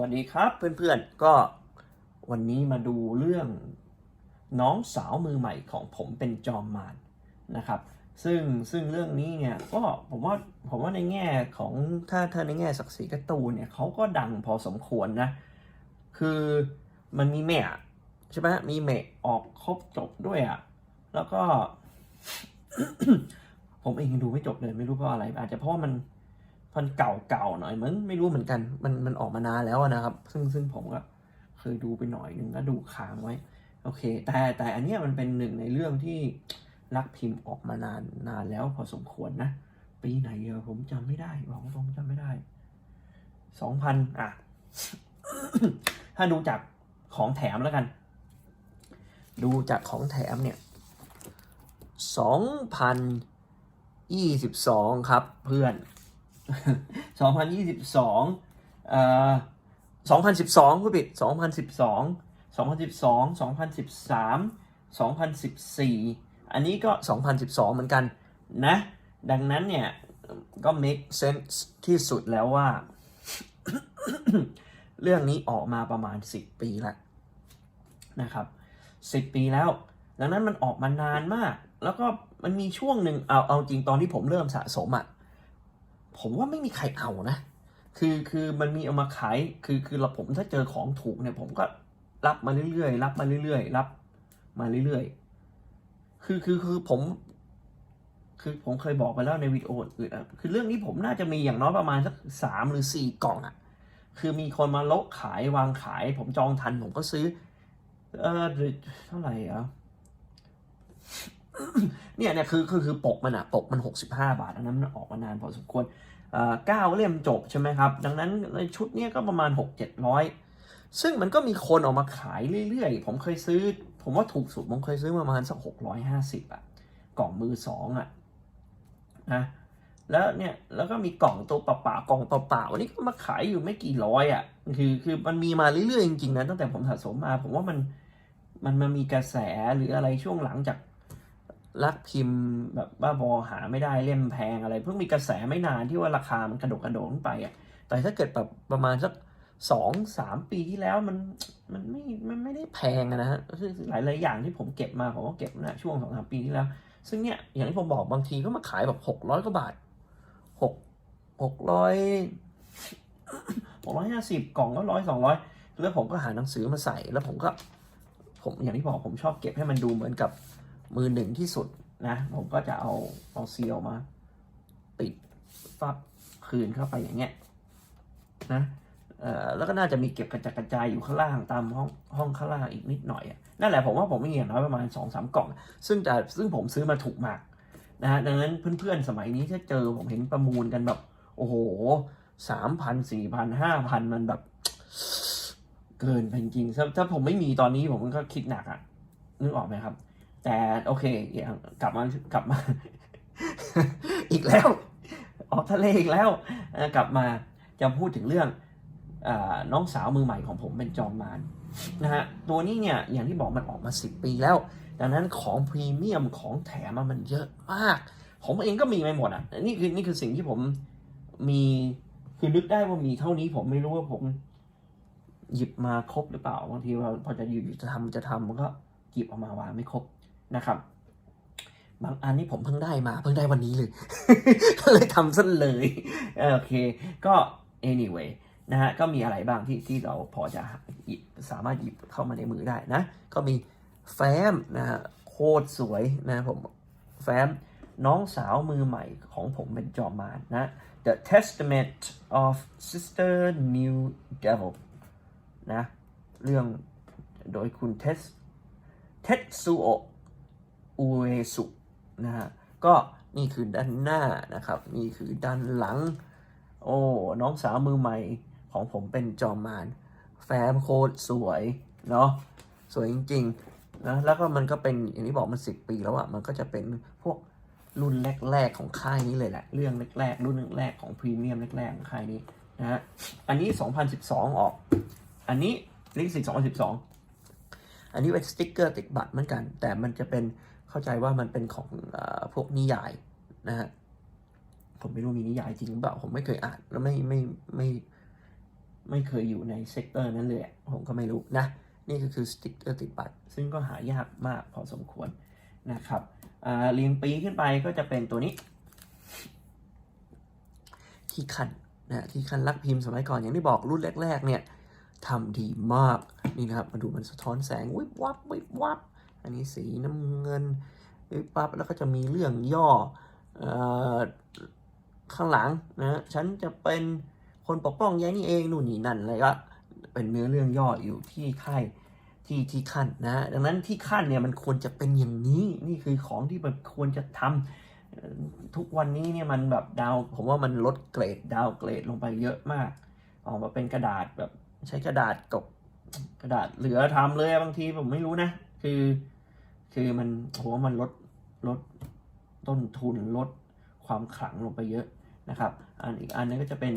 วัสดีครับเพื่อนๆ ก็วันนี้มาดูเรื่องน้องสาวมือใหม่ของผมเป็นจอมมารนะครับ ซึ่งซึ่งเรื่องนี้เนี่ยก็ผมว่าผมว่าในแง่ของถ้าถ้าในแง่ศักดิ์ศรีการ์ตูนเนี่ยเขาก็ดังพอสมควรนะ คือมันมีแม่ใช่ไหมมีเมะออกครบจบด้วยอะแล้วก็ ผมเองยังดูไม่จบเลยไม่รู้เพราะอะไร อาจจะเพราะว่ามัน มันเก่าๆหน่อยเหมือนไม่รู้เหมือนกัน มันมันออกมานานแล้วนะครับ ซึ่งซึ่งผมก็เคยดูไปหน่อยนึงแล้วดูค้างไว้ โอเค แต่แต่อันเนี้ยมันเป็นหนึ่งในเรื่องที่รักพิมพ์ออกมานานนานแล้วพอสมควรนะ ปีไหนเออผมจำไม่ได้บอกตรงจำไม่ได้สองพันอะ ถ้าดูจากของแถมแล้วกัน ดูจากของแถมเนี่ยสองพันยี่สิบสองครับเพื่อน 2022เอ่อ2012ผู้ผิด 2012 2012 2013 2014 อันนี้ก็ 2012 เหมือนกันนะ ดังนั้นเนี่ย ก็ make sense ที่สุดแล้วว่า เรื่องนี้ออกมาประมาณ 10 ปีแล้วนะครับ10 ปีแล้ว ดังนั้นมันออกมานานมาก แล้วก็มันมีช่วงหนึ่งเอาเอาจริงตอนที่ผมเริ่มสะสมอะ่ะ ผมว่าไม่มีใครเอานะ คือคือมันมีเอามาขายคือคือเราผมถ้าเจอของถูกเนี่ยผมก็รับมาเรื่อยๆรับมาเรื่อยๆรับมาเรื่อยๆคือคือคือผม คือผมเคยบอกไปแล้วในวิดีโออื่นอะคือเรื่องนี้ผมน่าจะมีอย่างน้อยประมาณสักสามหรือสี่กล่องอะ คือมีคนมาโละขายวางขาย ผมจองทันผมก็ซื้อ เออเท่าไหร่อะ เนี่ยเนี่ยคือคือคือปกมันอะปกมัน 65 บาทอันนั้นมันออกมานานพอสมควรเอ่อเก้าเล่มจบใช่ไหมครับ ดังนั้นในชุดเนี้ยก็ประมาณ 6 700 ซึ่งมันก็มีคนออกมาขายเรื่อยๆ ผมเคยซื้อ ผมว่าถูกสุดผมเคยซื้อประมาณสัก 650อะกล่องมือสองอะนะแล้วเนี่ยแล้วก็มีกล่องตัวเปล่าๆกล่องเปล่าๆวันนี้ก็มาขายอยู่ไม่กี่ร้อยอะคือคือมันมีมาเรื่อยๆจริงๆนะตั้งแต่ผมสะสมมา ผมว่ามันมันมันมีกระแสหรืออะไรช่วงหลังจาก รักพิมพ์แบบบ้าบอหาไม่ได้เล่มแพงอะไร เพิ่งมีกระแสไม่นานที่ว่าราคามันกระโดดกระโดดขึ้นไปอะแต่ถ้าเกิดแบบประมาณสักสองสามปีที่แล้วมันมันไม่มันไม่ได้แพงนะฮะคือหลายหลายอย่างที่ผมเก็บมาผมก็เก็บนะช่วงสองสามปีที่แล้ว ซึ่งเนี่ยอย่างที่ผมบอกบางทีก็มาขายแบบหกร้อยกว่าบาทหกหกร้อยหกร้อยห้าสิบกล่องก็ร้อยสองร้อยแล้วผมก็หาหนังสือมาใส่แล้วผมก็ ผมอย่างที่บอกผมชอบเก็บให้มันดูเหมือนกับ มือหนึ่งที่สุดนะ ผมก็จะเอาเอาเซียลมาปิดฟับคืนเข้าไปอย่างเงี้ยนะเอ่อแล้วก็น่าจะมีเก็บกระจัดกระจายอยู่ข้างล่างตามห้องห้องข้างล่างอีกนิดหน่อยนั่นแหละผมว่าผมมีอย่างน้อยประมาณสองสามกล่อง ซึ่งแต่ซึ่งผมซื้อมาถูกมากนะฮะดังนั้นเพื่อนๆสมัยนี้ถ้าเจอผมเห็นประมูลกันแบบ โอ้โหสามพันสี่พันห้าพันมันแบบ เกินไปจริงถ้าถ้าผมไม่มีตอนนี้ผมก็คิดหนักอะนึกออกไหมครับ แต่โอเคอย่างกลับมากลับมา อีกแล้ว ออกทะเลอีกแล้วกลับมาจะพูดถึงเรื่องอน้องสาวมือใหม่ของผมเป็นจอมมารนะฮะตัวนี้เนี่ยอย่างที่บอกมันออกมา 10 ปีแล้ว ดังนั้นของพรีเมียมของแถมอะมันเยอะมาก ผมเองก็มีไม่หมดอะนี่คือนี่คือสิ่งที่ผมมีคือนึกได้ว่ามีเท่านี้ผมไม่รู้ว่าผมหยิบมาครบหรือเปล่าบางทีเราพอจะหยิบจะทำจะทำมันก็หยิบออกมาวางไม่ครบ นะครับบางอันนี้ผมเพิ่งได้มาเพิ่งได้วันนี้เลย ก็เลยทำซะเลยโอเค ก็ anyway นะฮะก็มีอะไรบ้างที่ที่เราพอจะหยิบสามารถหยิบเข้ามาในมือได้นะ ก็มีแฟ้มนะฮะโคตรสวยนะผมแฟ้มน้องสาวมือใหม่ของผมเป็นจอมารนะ The Testament of Sister New Devil นะ เรื่องโดยคุณเทสเทสซูโอ อุเอสุนะฮะก็นี่คือด้านหน้านะครับนี่คือด้านหลัง โอ้น้องสาวมือใหม่ของผมเป็นจอมมารแฟ้มโคตรสวยเนาะสวยจริงๆนะแล้วก็มันก็เป็นอย่างที่บอกมันสิบปีแล้วอะมันก็จะเป็นพวกรุ่นแรกๆของค่ายนี้เลยแหละ เรื่องแรกๆ รุ่นแรกๆของพรีเมียมแรกๆของค่ายนี้นะฮะอันนี้ 2012 ออก อันนี้ลิขสิทธิ์2012 อันนี้เป็นสติ๊กเกอร์ติดบัตรเหมือนกัน แต่มันจะเป็น เข้าใจว่ามันเป็นของอพวกนิยายนะฮะผมไม่รู้มีนิยายจริงหรือเปล่าผมไม่เคยอ่านแล้วไม่ไม่ไม่ไม่เคยอยู่ในเซกเตอร์นั้นเลยผมก็ไม่รู้นะนี่ก็คือสติ๊กเกอร์ติดบัตรซึ่งก็หายากมากพอสมควรนะครับเรียงปีขึ้นไปก็จะเป็นตัวนี้ ที่คันนะที่คันลักพิมพ์สมัยก่อนอย่างที่บอกรุ่นแรก ๆ เนี่ยทำดีมากนี่นะครับมาดูมันสะท้อนแสงวิบวับวิบวับ อันนี้สีน้ำเงินวิบวับแล้วก็จะมีเรื่องย่ออข้างหลังนะฉันจะเป็นคนปกป้องยายนี่เองนู่นนี่นั่นอะไรก็เป็นเนื้อเรื่องย่ออยู่ที่ค่ายที่ที่ขั้นนะดังนั้นที่ขั้นเนี่ยมันควรจะเป็นอย่างนี้นี่คือของที่มันควรจะทำเอ่อทุกวันนี้เนี่ยมันแบบดาว ผมว่ามันลดเกรดดาวเกรดลงไปเยอะมาก ออกมาเป็นกระดาษแบบใช้กระดาษกบกระดาษเหลือทำเลยบางทีผมไม่รู้นะ คือ คือมันผมว่ามันลดลดต้นทุนลดความขลังลงไปเยอะนะครับ อันอีกอันนึงก็จะเป็น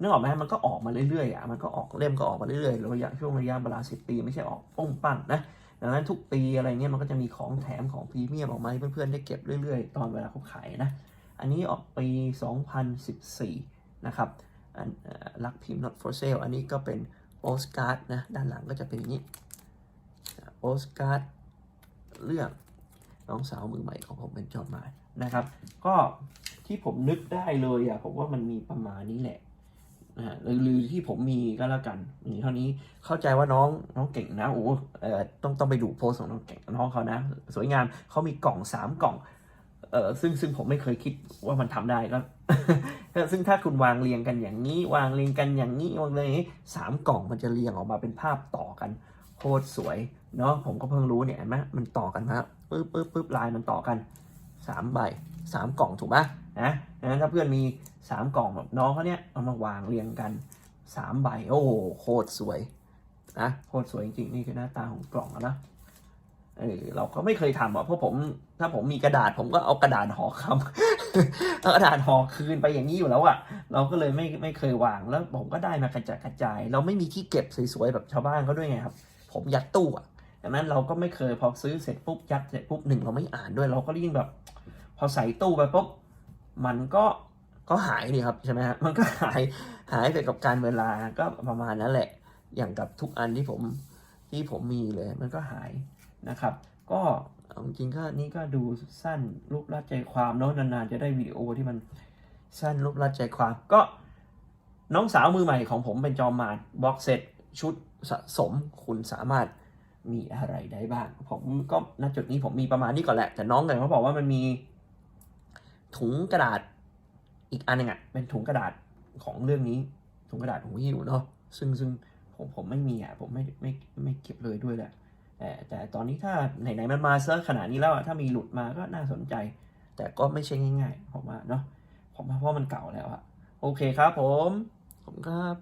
นึกออกไหมมันก็ออกมาเรื่อยๆอะมันก็ออกเล่มก็ออกมาเรื่อยๆระยะช่วงระยะเวลาสิบปี ไม่ใช่ออกปุ้งปั้งนะดังนั้นทุกปีอะไรเงี้ยมันก็จะมีของแถมของพรีเมียมออกมาให้เพื่อนๆได้เก็บเรื่อยๆ ตอนเวลาเขาขายนะ อันนี้ออกปี 2014 นะครับอันลักพิมพ์ not for sale อันนี้ก็เป็นโปสการ์ดนะ ด้านหลังก็จะเป็นอย่างนี้โปสการ์ด เรื่องน้องสาวมือใหม่ของผมเป็นจอห์นมายนะครับ ก็ที่ผมนึกได้เลยอะผมว่ามันมีประมาณนี้แหละนะหรือหรือที่ผมมีก็แล้วกันมีเท่านี้เข้าใจว่าน้องน้องเก่งนะโอ้เออต้องต้องไปดูโพสของน้องเก่งน้องเขานะ สวยงามเขามีกล่องสามกล่องเออซึ่งซึ่งผมไม่เคยคิดว่ามันทำได้ก็ซึ่งถ้าคุณวางเรียงกันอย่างนี้ วางเรียงกันอย่างนี้วางเรียงอย่างนี้สามกล่องมันจะเรียงออกมาเป็นภาพต่อกัน โคตรสวยเนาะผมก็เพิ่งรู้เนี่ยเห็นไหมมันต่อกันมาปึ๊บปึ๊บปึ๊บลายมันต่อกันสามใบสามกล่องถูกไหมนะดังนั้นถ้าเพื่อนมีสามกล่องแบบน้องเขาเนี่ยเอามาวางเรียงกันสามใบโอ้โหโคตรสวยนะโคตรสวยจริงๆนี่คือหน้าตาของกล่องนะเออเราก็ไม่เคยทำอะเพราะผมถ้าผมมีกระดาษผมก็เอากระดาษห่อคำเอากระดาษห่อคืนไปอย่างนี้อยู่แล้วอะเราก็เลยไม่ไม่เคยวางแล้วผมก็ได้มากระจายกระจาย เราไม่มีที่เก็บสวยๆแบบชาวบ้านเขาด้วยไงครับ ผมยัดตู้อะดังนั้นเราก็ไม่เคยพอซื้อเสร็จปุ๊บยัดเสร็จปุ๊บหนึ่งเราไม่อ่านด้วย เราก็ยิ่งแบบ พอใส่ตู้ไปปุ๊บมันก็ก็หายนี่ครับใช่ไหมฮะมันก็หายหายไปกับการเวลาก็ประมาณนั้นแหละ อย่างกับทุกอันที่ผมที่ผมมีเลยมันก็หายนะครับ ก็จริงก็นี่ก็ดูสั้นรูปรัดใจความเนาะนานๆจะได้วิดีโอที่มันสั้นรูปรัดใจความก็น้องสาวมือใหม่ของผมเป็นจอมมารบล็อกเซต ชุดสะสมคุณสามารถมีอะไรได้บ้าง ผมก็ณจุดนี้ผมมีประมาณนี้ก่อนแหละ แต่น้องแต่เขาบอกว่ามันมีถุงกระดาษอีกอันหนึงอะเป็นถุงกระดาษของเรื่องนี้ ถุงกระดาษหูหิวเนาะซึ่งซึ่งผมผมไม่มีอะผมไม่ไม่ไม่เก็บเลยด้วยแหละแต่แต่ตอนนี้ถ้าไหนๆมันมาเซะขนาดนี้แล้วอะถ้ามีหลุดมาก็น่าสนใจ แต่ก็ไม่ใช่ง่ายๆผมว่าเนาะผมว่าเพราะมันเก่าแล้วอะโอเคครับผมผมครับ